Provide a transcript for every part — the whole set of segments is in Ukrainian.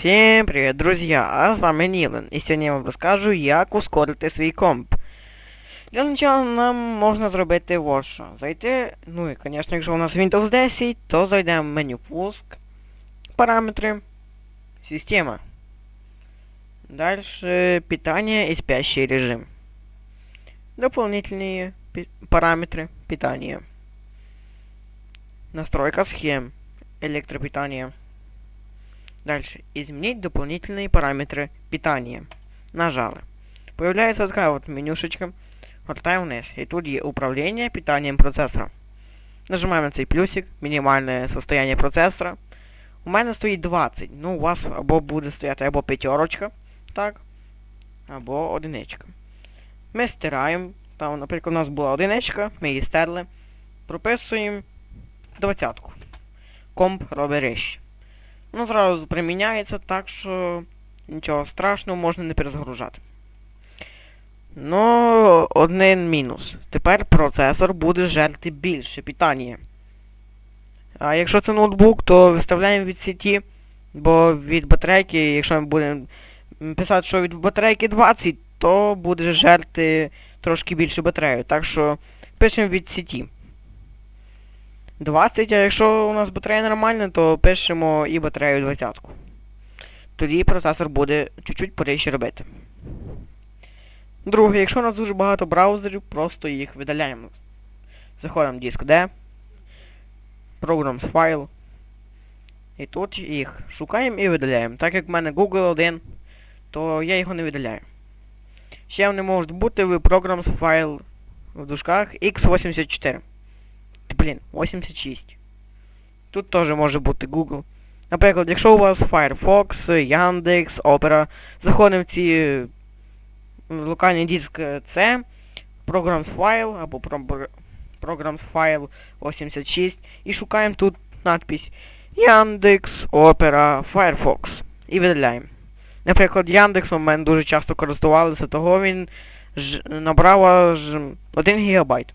Всем привет, друзья! А с вами Нилен. И сегодня я вам розкажу, як ускорити свій комп. Для начала нам можна зробити вот що. Зайти, ну і, звісно, якщо у нас Windows 10, то зайдемо в меню пуск, параметри, система. Дальше питание и спящий режим. Дополнительные пи- параметры питания. Настройка схем электропитания. Дальше. Изменить дополнительные параметры питания. Нажали. Появляется такая вот менюшечка. Гортаем вниз. И тут є управление питанием процессора. Нажимаємо на цей плюсик. Мінімальне состояние процесора. У мене стоїть 20. Ну, у вас або буде стояти або п'ятерочка, так, або одиничка. Ми стираємо. Там, наприклад, у нас була одиничка, ми її стерли. Прописуємо двадцятку. Комп робить ріж. Ну, зразу приміняється, так що нічого страшного, можна не перезагружати. Ну, один мінус. Тепер процесор буде жерти більше питання. А якщо це ноутбук, то виставляємо від сеті, бо від батарейки, якщо ми будемо писати, що від батарейки 20, то буде жерти трошки більше батарею. Так що пишемо від сеті. 20, а якщо у нас батарея нормальна, то пишемо і батарею 20. Тоді процесор буде чуть-чуть поріше робити. Друге, якщо у нас дуже багато браузерів, просто їх видаляємо. Заходимо в диск D, Programs File. І тут їх шукаємо і видаляємо. Так як в мене Google 1, то я його не видаляю. Ще вони можуть бути в Programs File в дужках x84. Блін, 86. Тут теж може бути Google. Наприклад, якщо у вас Firefox, Яндекс, Opera, заходимо в ці е, локальний диск C, Programs File або Programs File 86 і шукаємо тут надпись Яндекс, Opera, Firefox і видаляємо. Наприклад, Яндексом мене дуже часто користувалися, того він ж набрав аж 1 ГБ.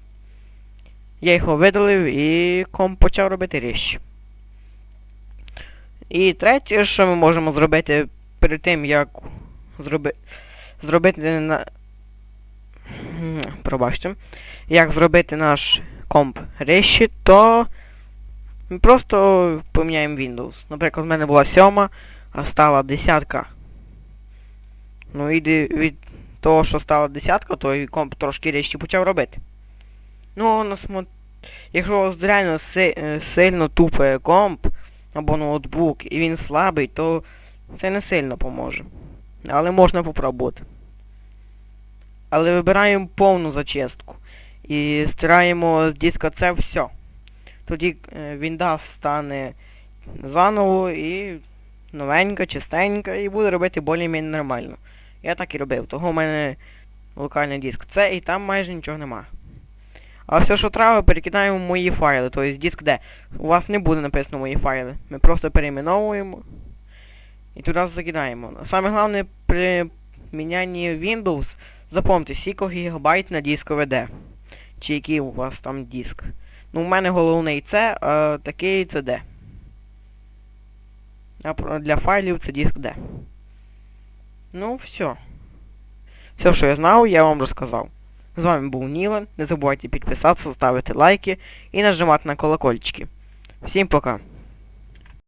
Я його видалив і комп почав робити річ. І третє, що ми можемо зробити перед тим, як зроби... зробити на... Пробачте. Як зробити наш комп ріші, то ми просто поміняємо Windows. Наприклад, в мене була 7, а стала десятка. Ну і від того, що стала десятка, то і комп трошки ріші почав робити. Ну, насмо... якщо у вас реально си... е, сильно тупе комп або ноутбук і він слабий, то це не сильно поможе. Але можна попробувати. Але вибираємо повну зачистку. І стираємо з диска це все. Тоді е, Windows стане заново і новенька, чистенька і буде робити більш-менш нормально. Я так і робив. Того в мене локальний диск це і там майже нічого нема. А все, що треба, перекидаємо в мої файли, тобто диск D. У вас не буде написано мої файли. Ми просто перейменовуємо і туди закидаємо. Саме головне при мінянні Windows, запомните, скільки гігабайт на диск веде. Чи який у вас там диск. Ну, у мене головний це, а такий це D. А для файлів це диск D. Ну, все. Все, що я знав, я вам розказав. З вами був Ніла. Не забувайте підписатися, ставити лайки і нажимати на колокольчики. Всім пока.